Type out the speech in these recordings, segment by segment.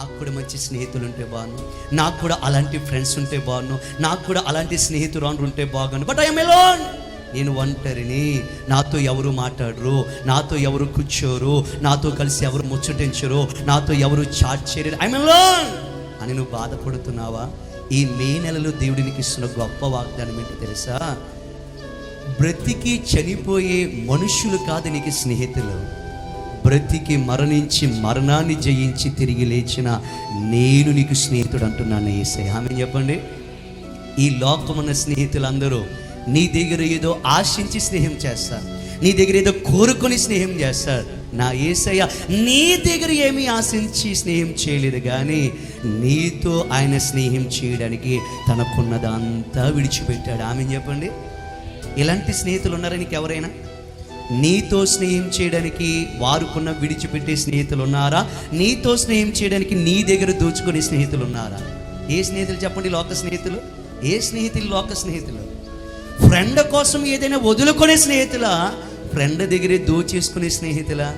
నాకు కూడా మంచి స్నేహితులు ఉంటే బాగున్నాను నాకు కూడా అలాంటి ఫ్రెండ్స్ ఉంటే బాగున్నాను నాకు కూడా అలాంటి స్నేహితురాలు ఉంటే బాగున్నాను బట్ ఐఎమ్ ఎలోన్ నేను ఒంటరిని. నాతో ఎవరు మాట్లాడరు. నాతో ఎవరు కూర్చోరు. నాతో కలిసి ఎవరు ముచ్చటించరు. నాతో ఎవరు చాట్ చేయరు. ఐఎమ్ ఎలోన్ అని నువ్వు బాధపడుతున్నావా? ఈ మే నెలలో దేవుడినికి ఇస్తున్న గొప్ప వాగ్దానం ఏంటో తెలుసా? బ్రతికి చనిపోయే మనుషులు కాదు నీకు స్నేహితులు. బ్రతికి మరణించి మరణాన్ని జయించి తిరిగి లేచిన నేను నీకు స్నేహితుడు అంటున్నాను ఏసే ఆమె చెప్పండి. ఈ లోకమున్న స్నేహితులందరూ నీ దగ్గర ఏదో ఆశించి స్నేహం చేస్తారు. నీ దగ్గర ఏదో కోరుకొని స్నేహం చేస్తారు. నా ఏసయ్య నీ దగ్గర ఏమీ ఆశించి స్నేహం చేయలేదు కానీ నీతో ఆయన స్నేహం చేయడానికి తనకున్నదంతా విడిచిపెట్టాడు. ఆమె చెప్పండి. ఇలాంటి స్నేహితులు ఉన్నారా నీకు ఎవరైనా నీతో స్నేహం చేయడానికి వారుకున్న విడిచిపెట్టే స్నేహితులు ఉన్నారా నీతో స్నేహం చేయడానికి నీ దగ్గర దోచుకునే స్నేహితులు ఉన్నారా ఏ స్నేహితులు చెప్పండి లోక స్నేహితులు? ఏ స్నేహితులు లోక స్నేహితులు? ఫ్రెండ్ కోసం ఏదైనా వదులుకునే స్నేహితులా? ఫ్రెండ్ దగ్గరే దోచేసుకునే స్నేహితులా?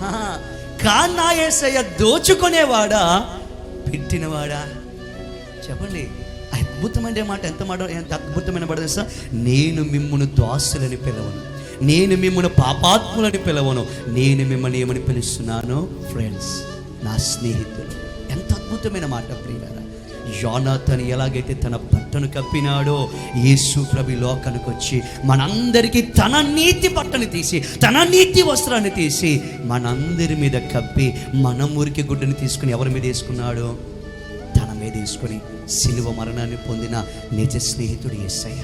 కా కాన్నా ఏసయ్య దోచుకునేవాడా? పెట్టినవాడా? చెప్పండి. అద్భుతమైన మాట ఎంత మాట ఎంత అద్భుతమైన మాట తెలుసా? నేను మిమ్మును దాసులని పిలవను. నేను మిమ్మల్ని పాపాత్ములని పిలవను. నేను మిమ్మల్ని ఏమని పిలుస్తున్నాను? ఫ్రెండ్స్ నా స్నేహితులు. ఎంత అద్భుతమైన మాట ప్రియారా యోనాథన్ ఎలాగైతే తన బట్టను కప్పినాడో యేసు ప్రభు లోకానికి వచ్చి మనందరికీ తన నీతి బట్టను తీసి తన నీతి వస్త్రాన్ని తీసి మనందరి మీద కప్పి మన మురికి గుడ్డని తీసుకుని ఎవరి మీద వేసుకున్నాడో? తన మీద వేసుకొని సిలువ మరణాన్ని పొందిన నిజ స్నేహితుడు ఎస్సయ్య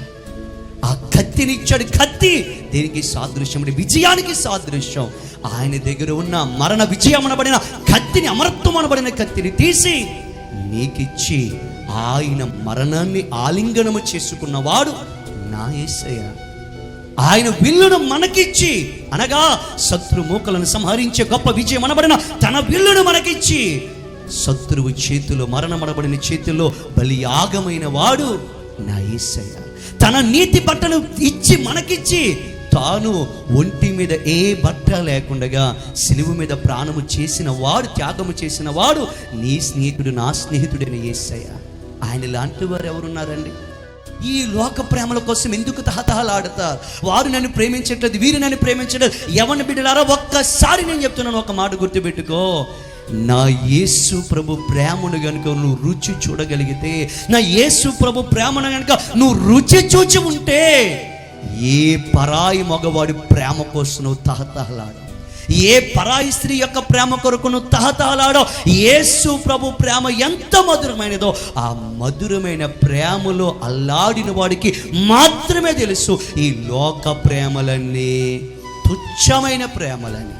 ఆ కత్తిని ఇచ్చాడు. కత్తి దీనికి సాదృశ్యం అంటే విజయానికి సాదృశ్యం. ఆయన దగ్గర ఉన్న మరణ విజయం అనబడిన కత్తిని అమరత్వం అనబడిన కత్తిని తీసి నీకిచ్చి ఆయన మరణాన్ని ఆలింగనము చేసుకున్నవాడు నా ఏసయ్య. ఆయన విల్లును మనకిచ్చి అనగా శత్రు మూకలను సంహరించే గొప్ప విజయం అనబడిన తన విల్లును మనకిచ్చి శత్రువు చేతిలో మరణమనబడిన చేతిలో బలియాగమైన వాడు నా యేసయ్య తన నీతి బట్టలు ఇచ్చి మనకిచ్చి తాను ఒంటి మీద ఏ బట్ట లేకుండగా సిలువు మీద ప్రాణము చేసిన వాడు త్యాగము చేసిన వాడు నీ స్నేహితుడు నా స్నేహితుడైన ఏసయ్య ఆయన లాంటి వారు ఎవరున్నారండి? ఈ లోక ప్రేమల కోసం ఎందుకు తహతహలాడతారు? వారు నన్ను ప్రేమించట్లేదు వీరు నన్ను ప్రేమించట్లేదు. ఎవరిని బిడ్డలారా? ఒక్కసారి నేను చెప్తున్నాను ఒక మాట గుర్తుపెట్టుకో. నా యేసు ప్రభు ప్రేమను గనుక నువ్వు రుచి చూడగలిగితే నా యేసు ప్రభు ప్రేమను గనుక నువ్వు రుచి చూచి ఉంటే ఏ పరాయి మగవాడి ప్రేమ కోసం నువ్వు తహతహలాడు. ఏ పరాయి స్త్రీ యొక్క ప్రేమ కొరకు నువ్వు తహతహలాడో యేసు ప్రభు ప్రేమ ఎంత మధురమైనదో ఆ మధురమైన ప్రేమలో అల్లాడిన వాడికి మాత్రమే తెలుసు ఈ లోక ప్రేమలన్నీ తుచ్చమైన ప్రేమలని.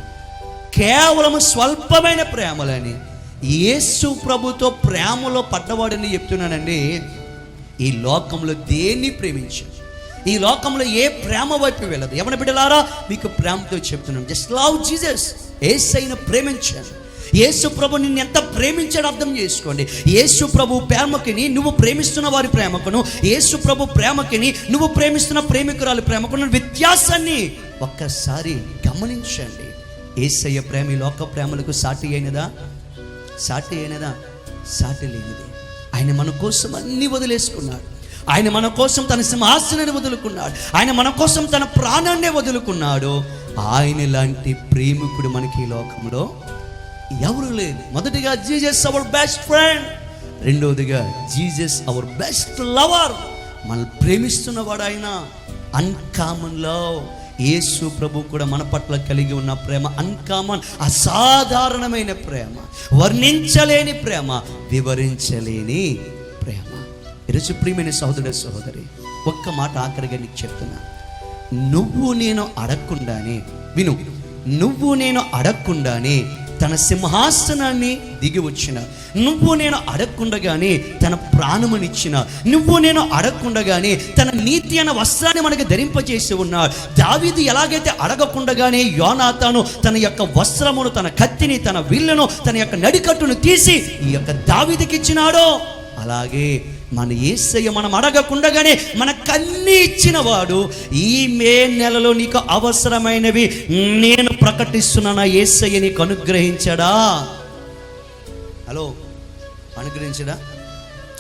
కేవలం స్వల్పమైన ప్రేమలని యేసు ప్రభుతో ప్రేమలో పడ్డవాడని చెప్తున్నానండి. ఈ లోకంలో దేన్ని ప్రేమించు ఈ లోకంలో ఏ ప్రేమ వైపు వెళ్ళదు? ఎవరి బిడ్డలారా మీకు ప్రేమతో చెప్తున్నాను. జస్ట్ లవ్ జీసస్ ఏసైన ప్రేమించాను. యేసు ప్రభు నిన్ను ఎంత ప్రేమించాడు అర్థం చేసుకోండి. యేసు ప్రభు ప్రేమకిని నువ్వు ప్రేమిస్తున్న వారి ప్రేమకును యేసు ప్రభు ప్రేమకిని నువ్వు ప్రేమిస్తున్న ప్రేమికురాలి ప్రేమకును వ్యత్యాసాన్ని ఒక్కసారి గమనించండి. ఏసయ్య ప్రేమ ఈ లోక ప్రేమలకు సాటి అయినదా? సాటి అయినదా? సాటి లేనిది. ఆయన మన కోసం అన్ని వదిలేసుకున్నాడు. ఆయన మన కోసం తన సింహాసనాన్ని వదులుకున్నాడు. ఆయన మన కోసం తన ప్రాణాన్నే వదులుకున్నాడు. ఆయన లాంటి ప్రేమికుడు మనకి ఈ లోకంలో ఎవరు లేదు మొదటిగా జీజస్ అవర్ బెస్ట్ ఫ్రెండ్ రెండవదిగా జీజస్ అవర్ బెస్ట్ లవర్ మనల్ని ప్రేమిస్తున్నవాడు ఆయన. అన్కామన్ లవ్ యేసు ప్రభు కూడా మన పట్ల కలిగి ఉన్న ప్రేమ అన్కామన్ అసాధారణమైన ప్రేమ వర్ణించలేని ప్రేమ వివరించలేని ప్రేమ. ఈరోజు ప్రియమైన సహోదర సహోదరి ఒక్క మాట ఆఖరిగా నీకు చెప్తున్నా. నువ్వు నేను అడగకుండానే విను నువ్వు నేను అడగకుండానే తన సింహాసనాన్ని దిగి వచ్చిన. నువ్వు నేను అడగకుండగానే తన ప్రాణమునిచ్చిన. నువ్వు నేను అడగకుండగానే తన నీతి అన్న వస్త్రాన్ని మనకి ధరింపజేసి ఉన్నాడు. దావీదు ఎలాగైతే అడగకుండగానే యోనాతాను తన యొక్క వస్త్రమును తన కత్తిని తన విల్లును తన యొక్క నడికట్టును తీసి ఈ యొక్క దావీదికి ఇచ్చినాడో అలాగే మన ఏసయ్య మనం అడగకుండగానే మనకన్నీ కన్ని ఇచ్చినవాడు ఈ మే నెలలో నీకు అవసరమైనవి నేను ప్రకటిస్తున్న నా ఏసయ్య నీకు అనుగ్రహించడా? హలో అనుగ్రహించడా?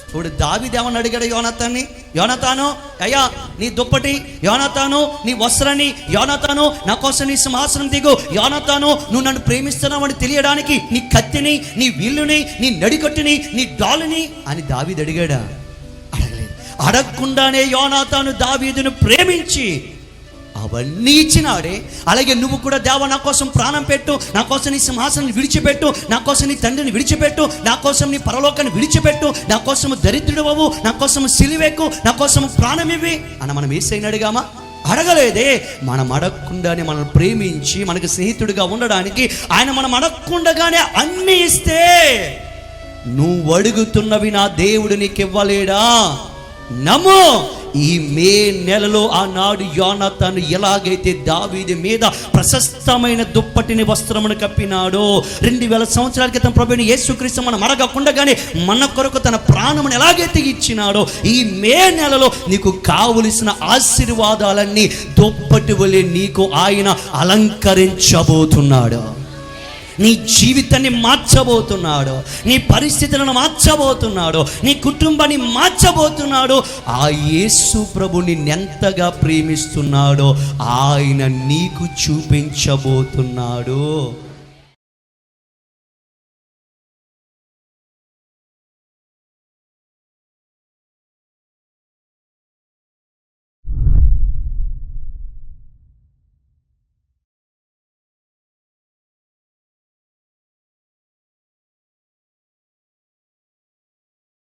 ఇప్పుడు దావిదేమని అడిగాడు యోనతాన్ని? యోనతాను అయ్యా నీ దుప్పటి యోనతాను నీ వస్త్రాన్ని యోనతాను నా కోసం నీ సింహాసనం దిగు. యోనతాను నువ్వు నన్ను ప్రేమిస్తున్నావని తెలియడానికి నీ కత్తిని నీ విల్లుని నీ నడికట్టుని నీ డాలుని అని దావీది అడిగాడా? అడగలేదు. అడగకుండానే యోనాతాను దావీదును ప్రేమించి అవన్నీ ఇచ్చినాడే. అలాగే నువ్వు కూడా దేవ నా కోసం ప్రాణం పెట్టు నా కోసం నీ సింహాసనం విడిచిపెట్టు నా కోసం నీ తండ్రిని విడిచిపెట్టు నా కోసం నీ పరలోకాన్ని విడిచిపెట్టు నా కోసం దరిద్రుడవవు నా కోసం సిలివెక్కు నా కోసం ప్రాణం ఇవి అని మనం ఏసైనా అడిగామా? అడగలేదే. మనం అడగకుండానే మనల్ని ప్రేమించి మనకి స్నేహితుడిగా ఉండడానికి ఆయన మనం అడగకుండగానే అన్ని ఇస్తే నువ్వు అడుగుతున్నవి నా దేవుడు నీకు ఇవ్వలేడా నమ్ము. ఈ మే నెలలో ఆనాడు యోనతాను ఎలాగైతే దావీది మీద ప్రశస్తమైన దుప్పటిని వస్త్రమును కప్పినాడో రెండు వేల సంవత్సరాల క్రితం ప్రభుని యేసుక్రీస్తు మనం అరగకుండగానే మన కొరకు తన ప్రాణమును ఎలాగైతే ఇచ్చినాడో ఈ మే నెలలో నీకు కావలసిన ఆశీర్వాదాలన్నీ దుప్పటి వలె నీకు ఆయన అలంకరించబోతున్నాడు. నీ జీవితాన్ని మార్చబోతున్నాడు నీ పరిస్థితులను మార్చబోతున్నాడు నీ కుటుంబాన్ని మార్చబోతున్నాడు. ఆ యేసు ప్రభు నిన్నెంతగా ప్రేమిస్తున్నాడో ఆయన నీకు చూపించబోతున్నాడు.